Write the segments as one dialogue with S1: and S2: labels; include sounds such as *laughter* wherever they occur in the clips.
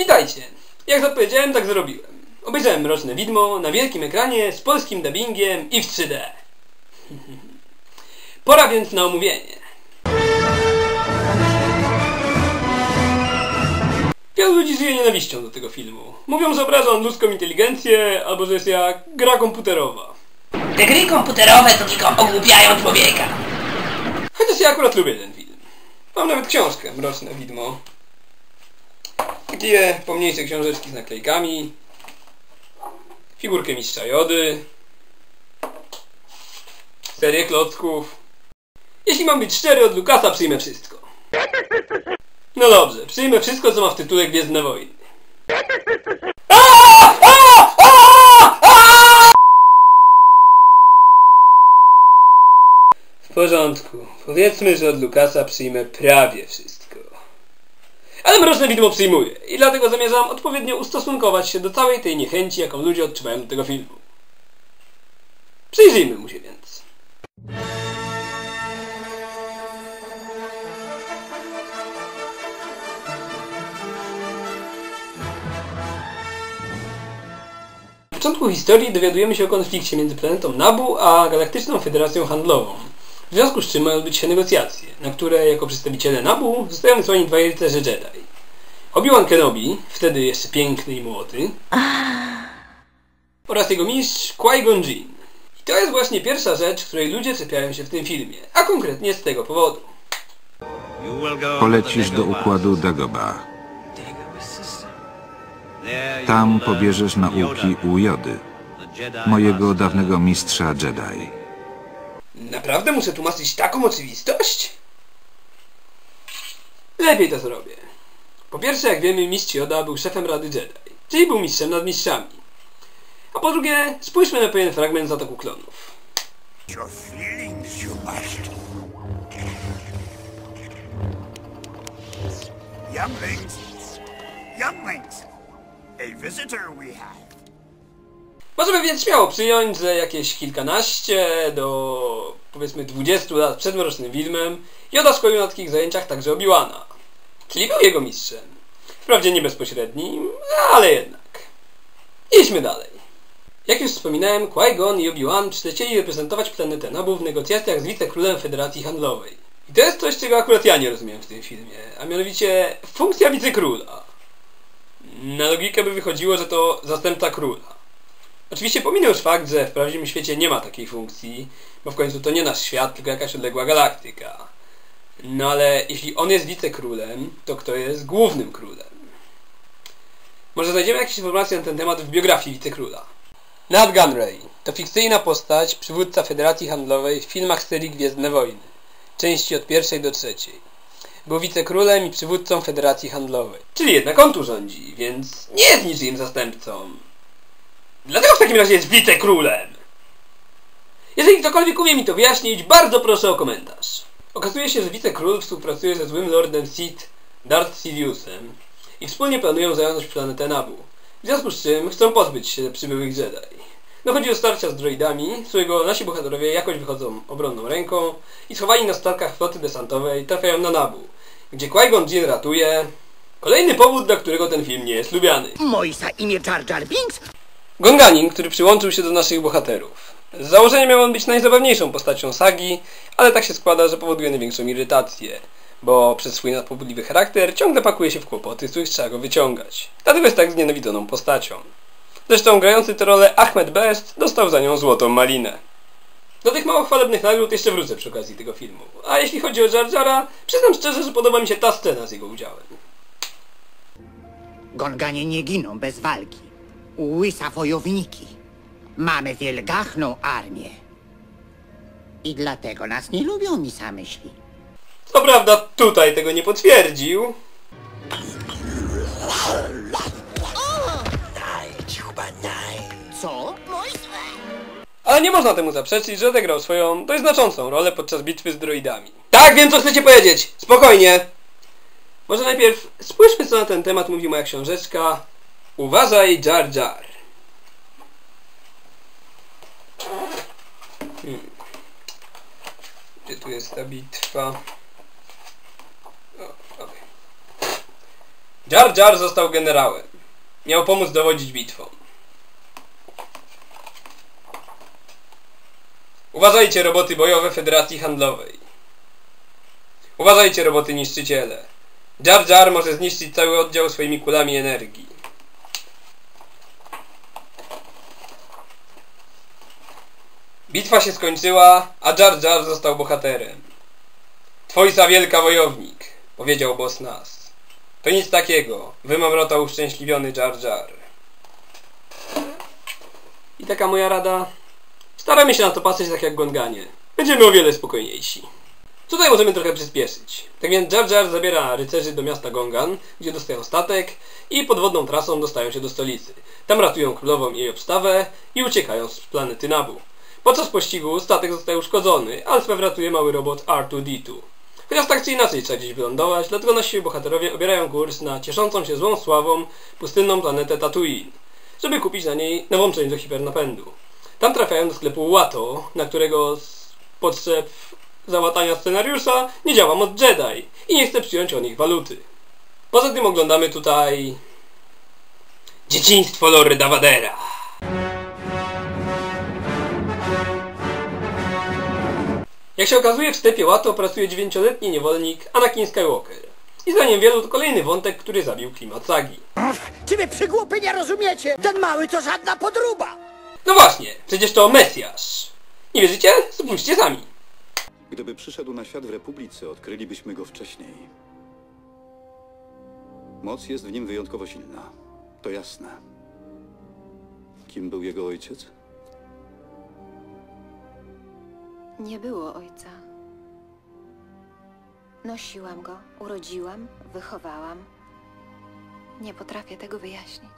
S1: Witajcie! Jak zapowiedziałem, tak zrobiłem. Obejrzałem Mroczne Widmo na wielkim ekranie z polskim dubbingiem i w 3D. *laughs* Pora więc na omówienie. Wielu ludzi żyje nienawiścią do tego filmu. Mówią, że obraża on ludzką inteligencję, albo że jest jak gra komputerowa.
S2: Te gry komputerowe to tylko ogłupiają człowieka.
S1: Chociaż ja akurat lubię ten film. Mam nawet książkę Mroczne Widmo. Takie pomniejsze książeczki z naklejkami. Figurkę mistrza Jody. Serię klocków. Jeśli mam być szczery, od Lukasa przyjmę wszystko. No dobrze, przyjmę wszystko, co ma w tytule Gwiezdne Wojny. W porządku. Powiedzmy, że od Lukasa przyjmę prawie wszystko. Ale Mroczne Widmo przyjmuję i dlatego zamierzam odpowiednio ustosunkować się do całej tej niechęci, jaką ludzie odczuwają do tego filmu. Przyjrzyjmy mu się więc. Na początku historii dowiadujemy się o konflikcie między planetą Nabu a Galaktyczną Federacją Handlową. W związku z czym mają odbyć się negocjacje, na które jako przedstawiciele Nabu zostają wysłani dwaj rycerze Jedi. Obi-Wan Kenobi, wtedy jeszcze piękny i młody, oraz jego mistrz Qui-Gon Jinn. I to jest właśnie pierwsza rzecz, której ludzie czepiają się w tym filmie, a konkretnie z tego powodu.
S3: Polecisz do układu Dagoba. Tam pobierzesz nauki u Jody, mojego dawnego mistrza Jedi.
S1: Naprawdę muszę tłumaczyć taką oczywistość? Lepiej to zrobię. Po pierwsze, jak wiemy, mistrz Yoda był szefem Rady Jedi, czyli był mistrzem nad mistrzami. A po drugie, spójrzmy na pewien fragment z Ataku Klonów.
S4: Younglings, younglings, a visitor we have.
S1: Możemy więc śmiało przyjąć, że jakieś kilkanaście do powiedzmy 20 lat przed Mrocznym Widmem Yoda szkolił na takich zajęciach także Obi-Wana. Czyli był jego mistrzem. Wprawdzie nie bezpośrednim, ale jednak. Idźmy dalej. Jak już wspominałem, Qui-Gon i Obi-Wan przylecieli reprezentować planetę Nabu w negocjacjach z wicekrólem Federacji Handlowej. I to jest coś, czego akurat ja nie rozumiem w tym filmie, a mianowicie funkcja wicekróla. Na logikę by wychodziło, że to zastępca króla. Oczywiście pominę już fakt, że w prawdziwym świecie nie ma takiej funkcji, bo w końcu to nie nasz świat, tylko jakaś odległa galaktyka. No ale jeśli on jest wicekrólem, to kto jest głównym królem? Może znajdziemy jakieś informacje na ten temat w biografii wicekróla. Nat Gunray to fikcyjna postać, przywódca Federacji Handlowej w filmach serii Gwiezdne Wojny, części od pierwszej do trzeciej. Był wicekrólem i przywódcą Federacji Handlowej. Czyli jednak on tu rządzi, więc nie jest niczym zastępcą. Dlatego w takim razie jest wicekrólem. Jeżeli ktokolwiek umie mi to wyjaśnić, bardzo proszę o komentarz. Okazuje się, że wicekról współpracuje ze złym lordem Sith, Darth Sidiousem i wspólnie planują zająć planetę Nabu. W związku z czym chcą pozbyć się przybyłych Jedi. Dochodzi do starcia z droidami, z którego nasi bohaterowie jakoś wychodzą obronną ręką i schowani na statkach floty desantowej trafiają na Nabu, gdzie Qui-Gon Jinn ratuje... Kolejny powód, dla którego ten film nie jest lubiany.
S2: Moisa imię Jar Jar Binks?
S1: Gonganin, który przyłączył się do naszych bohaterów. Z założenia miał on być najzabawniejszą postacią sagi, ale tak się składa, że powoduje największą irytację, bo przez swój nadpobudliwy charakter ciągle pakuje się w kłopoty, z których trzeba go wyciągać. Dlatego jest tak znienawidzoną postacią. Zresztą grający tę rolę Ahmed Best dostał za nią złotą malinę. Do tych mało chwalebnych nagród jeszcze wrócę przy okazji tego filmu. A jeśli chodzi o Jar Jara, przyznam szczerze, że podoba mi się ta scena z jego udziałem.
S2: Gonganie nie giną bez walki. Łysa wojowniki. Mamy wielgachną armię. I dlatego nas nie lubią, misa myśli.
S1: Co prawda tutaj tego nie potwierdził,
S2: Co?
S1: Ale nie można temu zaprzeczyć, że odegrał swoją dość znaczącą rolę podczas bitwy z droidami. Tak, wiem co chcecie powiedzieć! Spokojnie! Może najpierw spójrzmy co na ten temat mówi moja książeczka Uważaj Jar Jar. Gdzie tu jest ta bitwa? O, okej. Jar Jar został generałem. Miał pomóc dowodzić bitwą. Uważajcie roboty bojowe Federacji Handlowej. Uważajcie roboty niszczyciele. Jar Jar może zniszczyć cały oddział swoimi kulami energii. Bitwa się skończyła, a Jar Jar został bohaterem. Twojsa wielka wojownik, powiedział boss nas. To nic takiego, wymamrota uszczęśliwiony Jar Jar. I taka moja rada. Staramy się na to patrzeć tak jak Gonganie. Będziemy o wiele spokojniejsi. Tutaj możemy trochę przyspieszyć. Tak więc Jar Jar zabiera rycerzy do miasta Gongan, gdzie dostają statek i podwodną trasą dostają się do stolicy. Tam ratują królową i jej obstawę i uciekają z planety Nabu. Podczas pościgu statek zostaje uszkodzony, ale Smew ratuje mały robot R2-D2. Chociaż tak czy inaczej trzeba gdzieś wylądować, dlatego nasi bohaterowie obierają kurs na cieszącą się złą sławą pustynną planetę Tatooine, żeby kupić na niej nową część do hipernapędu. Tam trafiają do sklepu Watto, na którego z potrzeb załatania scenariusza nie działa mod Jedi i nie chce przyjąć od nich waluty. Poza tym oglądamy tutaj... Dzieciństwo Lorda Vadera. Jak się okazuje, w sklepie Watto pracuje dziewięcioletni niewolnik Anakin Skywalker. I zdaniem wielu to kolejny wątek, który zabił klimat sagi.
S2: Czy wy przygłupy nie rozumiecie? Ten mały to żadna podruba!
S1: No właśnie, przecież to Mesjasz. Nie wierzycie? Spójrzcie sami.
S5: Gdyby przyszedł na świat w Republice, odkrylibyśmy go wcześniej. Moc jest w nim wyjątkowo silna. To jasne. Kim był jego ojciec?
S6: Nie było ojca. Nosiłam go, urodziłam, wychowałam. Nie potrafię tego wyjaśnić.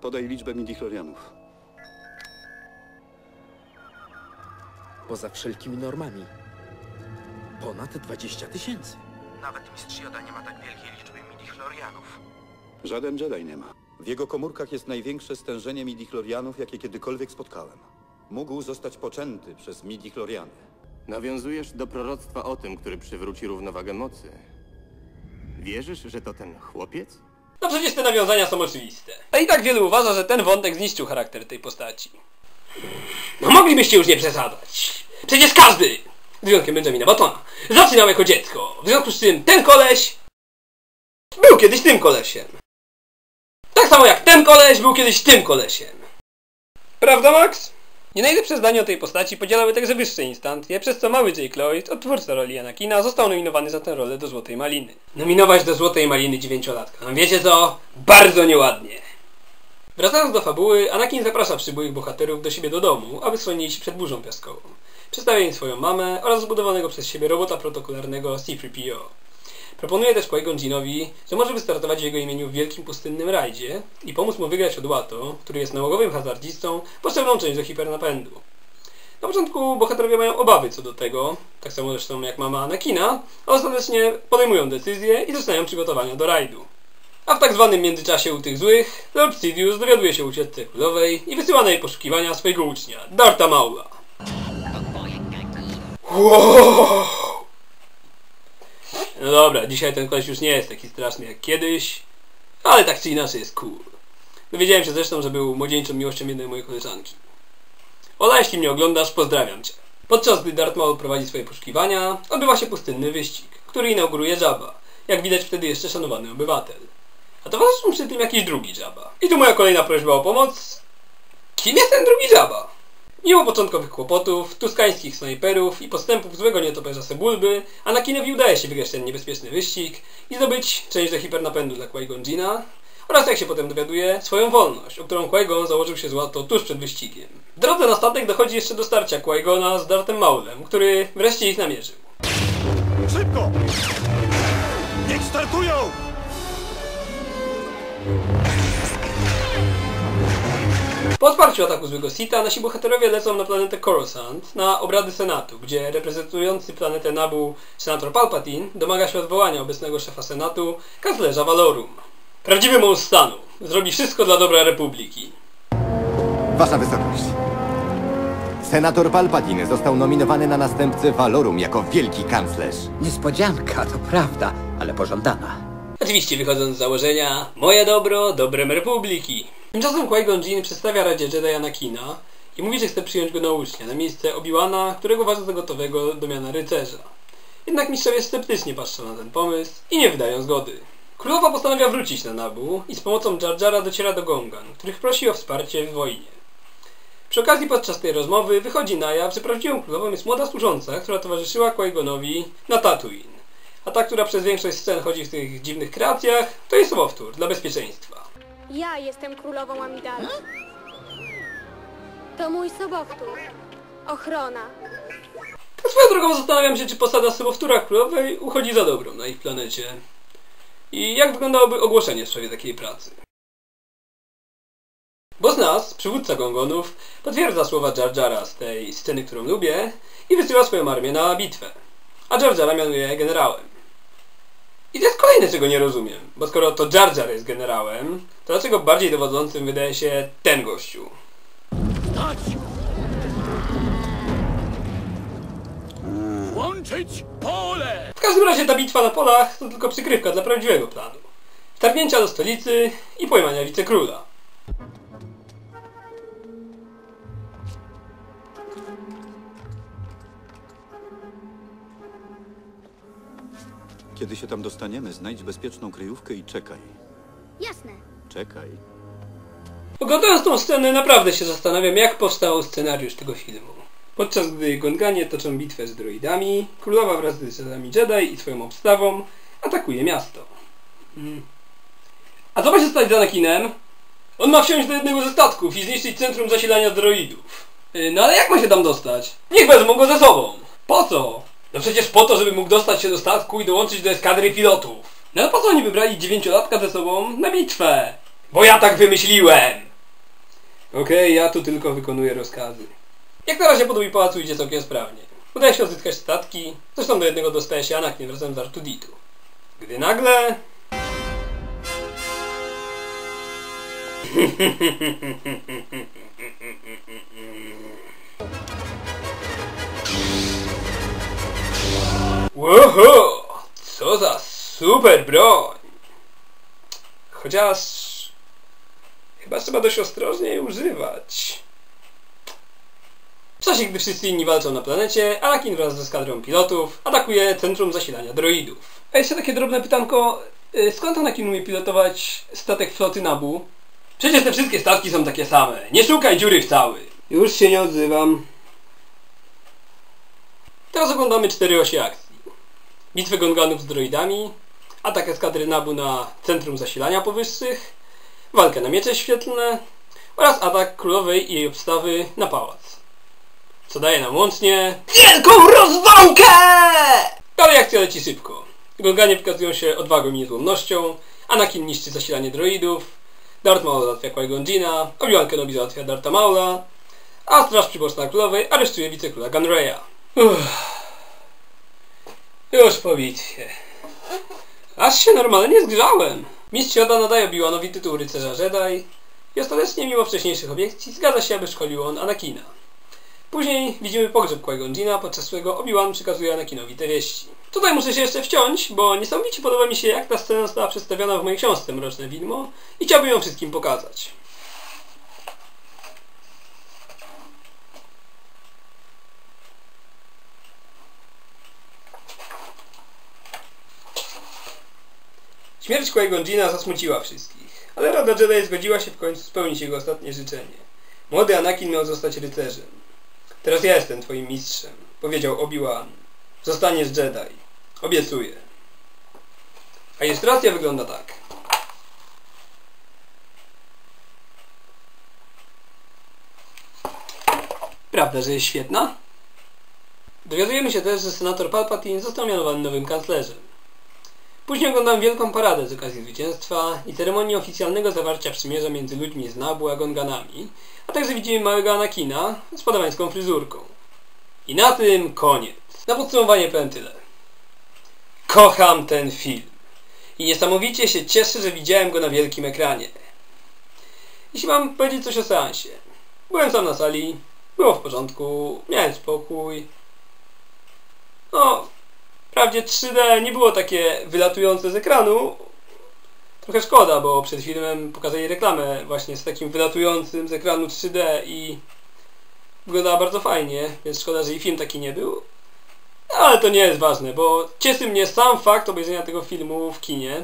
S5: Podaj liczbę midichlorianów.
S7: Poza wszelkimi normami. Ponad 20 tysięcy.
S8: Nawet mistrz Joda nie ma tak wielkiej liczby midichlorianów.
S5: Żaden Jedi nie ma. W jego komórkach jest największe stężenie midichlorianów, jakie kiedykolwiek spotkałem. Mógł zostać poczęty przez midichloriany.
S9: Nawiązujesz do proroctwa o tym, który przywróci równowagę mocy. Wierzysz, że to ten chłopiec?
S1: No przecież te nawiązania są oczywiste. A i tak wielu uważa, że ten wątek zniszczył charakter tej postaci. No moglibyście już nie przesadzać. Przecież każdy, z wyjątkiem Benjamina Batona, zaczynał jako dziecko. W związku z czym ten koleś był kiedyś tym kolesiem. Tak samo jak ten koleś był kiedyś tym kolesiem. Prawda, Max? Nie najlepsze zdanie o tej postaci podzielały także wyższe instancje, przez co mały Jake Lloyd, odtwórca roli Anakina, został nominowany za tę rolę do Złotej Maliny. Nominować do Złotej Maliny dziewięciolatka. No wiecie co? Bardzo nieładnie. Wracając do fabuły, Anakin zaprasza przybyłych bohaterów do siebie do domu, aby schronili się przed burzą piaskową. Przedstawia im swoją mamę oraz zbudowanego przez siebie robota protokolarnego C-3PO. Proponuje też Qui-Gon Jinnowi, że może wystartować w jego imieniu w wielkim pustynnym rajdzie i pomóc mu wygrać od Watto, który jest nałogowym hazardzistą, potrzebną część do hipernapędu. Na początku bohaterowie mają obawy co do tego, tak samo zresztą jak mama Anakina, a ostatecznie podejmują decyzję i zaczynają przygotowania do rajdu. A w tak zwanym międzyczasie u tych złych, Lord Sidious dowiaduje się o ucieczce królowej i wysyła na jej poszukiwania swojego ucznia, Darta Maula. Wow! No dobra, dzisiaj ten koleś już nie jest taki straszny jak kiedyś, ale tak czy inaczej jest cool. Dowiedziałem się zresztą, że był młodzieńczą miłością jednej mojej koleżanki. Ola, jeśli mnie oglądasz, pozdrawiam Cię. Podczas gdy Darth Maul prowadzi swoje poszukiwania, odbywa się pustynny wyścig, który inauguruje Jabba. Jak widać wtedy jeszcze szanowany obywatel. A towarzyszy mu przy tym jakiś drugi Jabba. I tu moja kolejna prośba o pomoc. Kim jest ten drugi Jabba? Mimo początkowych kłopotów, tuskańskich snajperów i postępów złego nietoperza Sebulby, Anakinowi udaje się wygrać ten niebezpieczny wyścig i zdobyć część do hipernapędu dla Jinna oraz, jak się potem dowiaduje, swoją wolność, o którą Qui-Gon założył się złato tuż przed wyścigiem. W drodze na statek dochodzi jeszcze do starcia Qui-Gona z Dartem Maulem, który wreszcie ich namierzył.
S4: Szybko! Niech startują!
S1: Po odparciu ataku złego Sita nasi bohaterowie lecą na planetę Coruscant na obrady Senatu, gdzie reprezentujący planetę Nabu senator Palpatine domaga się odwołania obecnego szefa Senatu, kanclerza Valorum. Prawdziwy mąż stanu. Zrobi wszystko dla dobra Republiki.
S10: Wasza wysokość. Senator Palpatine został nominowany na następcę Valorum jako wielki kanclerz.
S2: Niespodzianka, to prawda, ale pożądana.
S1: Oczywiście wychodząc z założenia moje dobro, dobrem Republiki. Tymczasem Qui-Gon Jinn przedstawia Radzie Jedi Anakina i mówi, że chce przyjąć go na ucznia, na miejsce Obi-Wana, którego uważa za gotowego do miana rycerza. Jednak mistrzowie sceptycznie patrzą na ten pomysł i nie wydają zgody. Królowa postanawia wrócić na Nabu i z pomocą Jar Jara dociera do Gongan, których prosi o wsparcie w wojnie. Przy okazji podczas tej rozmowy wychodzi na jaw, że prawdziwą królową jest młoda służąca, która towarzyszyła Qui-Gonowi na Tatooine. A ta, która przez większość scen chodzi w tych dziwnych kreacjach, to jest sobowtór dla bezpieczeństwa.
S11: Ja jestem królową Amidala. To mój sobowtór. Ochrona.
S1: Swoją drogą zastanawiam się, czy posada sobowtóra królowej uchodzi za dobrą na ich planecie. I jak wyglądałoby ogłoszenie w sprawie takiej pracy. Bo z nas, przywódca Gongonów, potwierdza słowa Jar Jara z tej sceny, którą lubię i wysyła swoją armię na bitwę. A Jar Jara mianuje generałem. I to jest kolejne, czego nie rozumiem. Bo skoro to Jar Jar jest generałem, to dlaczego bardziej dowodzącym wydaje się ten gościu?
S4: Włączyć pole!
S1: W każdym razie ta bitwa na polach to tylko przykrywka dla prawdziwego planu. Wtargnięcia do stolicy i pojmania wicekróla.
S5: Kiedy się tam dostaniemy, znajdź bezpieczną kryjówkę i czekaj.
S11: Jasne.
S5: Czekaj.
S1: Oglądając tą scenę naprawdę się zastanawiam, jak powstał scenariusz tego filmu. Podczas gdy Gonganie toczą bitwę z droidami, królowa wraz z rycerzami Jedi i swoją obstawą atakuje miasto. Hmm. A co ma się stać z Anakinem? On ma wsiąść do jednego ze statków i zniszczyć centrum zasilania droidów. Yy, No ale jak ma się tam dostać? Niech wezmą go ze sobą. Po co? No przecież po to, żeby mógł dostać się do statku i dołączyć do eskadry pilotów. No po co oni wybrali dziewięciolatka ze sobą na bitwę? Bo ja tak wymyśliłem! Okej, ja tu tylko wykonuję rozkazy. Jak na razie podrój pałacu idzie całkiem sprawnie. Udaje się odzyskać statki, zresztą do jednego dostaje się Anakin razem z Artuditu. Gdy nagle... *laughs* Łoho! Co za super broń! Chociaż... Chyba trzeba dość ostrożnie jej używać. W czasie, gdy wszyscy inni walczą na planecie, Anakin wraz ze skadrą pilotów atakuje centrum zasilania droidów. A jeszcze takie drobne pytanko, y, skąd Anakin umie pilotować statek floty Nabu? Przecież te wszystkie statki są takie same. Nie szukaj dziury w cały. Już się nie odzywam. Teraz oglądamy cztery osie akcji. Bitwę Gonganów z droidami, atak eskadry Nabu na centrum zasilania powyższych, walkę na miecze świetlne oraz atak królowej i jej obstawy na pałac. Co daje nam łącznie wielką rozwałkę! Ale akcja leci szybko. Gonganie wykazują się odwagą i niezłomnością, Anakin niszczy zasilanie droidów, Darth Maul załatwia Qui-Gon Jinna, Obi-Wan Kenobi załatwia Dartha Maula, a Straż Przyboczna Królowej aresztuje wicekróla Gunreya. Uff. Już po bitwie. Aż się normalnie zgrzałem. Mistrz Yoda nadaje Obi-Wanowi tytuł rycerza Jedi i ostatecznie mimo wcześniejszych obiekcji zgadza się, aby szkolił on Anakina. Później widzimy pogrzeb Qui-Gon podczas którego Obi-Wan przekazuje Anakinowi te wieści. Tutaj muszę się jeszcze wciąć, bo niesamowicie podoba mi się jak ta scena została przedstawiona w mojej książce Mroczne Widmo i chciałbym ją wszystkim pokazać. Śmierć Qui-Gon zasmuciła wszystkich, ale Rada Jedi zgodziła się w końcu spełnić jego ostatnie życzenie. Młody Anakin miał zostać rycerzem. Teraz ja jestem twoim mistrzem, powiedział Obi-Wan. Zostaniesz Jedi. Obiecuję. A ilustracja wygląda tak. Prawda, że jest świetna? Dowiadujemy się też, że senator Palpatine został mianowany nowym kanclerzem. Później oglądam wielką paradę z okazji zwycięstwa i ceremonię oficjalnego zawarcia przymierza między ludźmi z Nabu a Gonganami, a także widzimy małego Anakina z podawańską fryzurką. I na tym koniec. Na podsumowanie powiem tyle. Kocham ten film. I niesamowicie się cieszę, że widziałem go na wielkim ekranie. Jeśli mam powiedzieć coś o seansie. Byłem sam na sali, Było w porządku, miałem spokój. No, wprawdzie 3D nie było takie wylatujące z ekranu. Trochę szkoda, bo przed filmem pokazali reklamę właśnie z takim wylatującym z ekranu 3D i wyglądała bardzo fajnie, więc szkoda, że i film taki nie był. Ale to nie jest ważne, bo cieszy mnie sam fakt obejrzenia tego filmu w kinie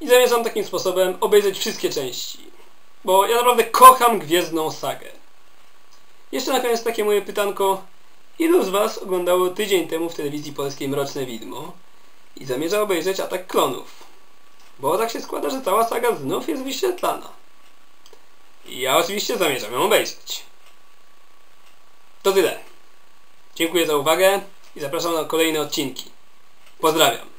S1: i zamierzam takim sposobem obejrzeć wszystkie części, bo ja naprawdę kocham Gwiezdną Sagę. Jeszcze na koniec takie moje pytanko. Ilu z Was oglądało tydzień temu w telewizji polskiej Mroczne Widmo i zamierza obejrzeć Atak Klonów? Bo tak się składa, że cała saga znów jest wyświetlana. I ja oczywiście zamierzam ją obejrzeć. To tyle. Dziękuję za uwagę i zapraszam na kolejne odcinki. Pozdrawiam.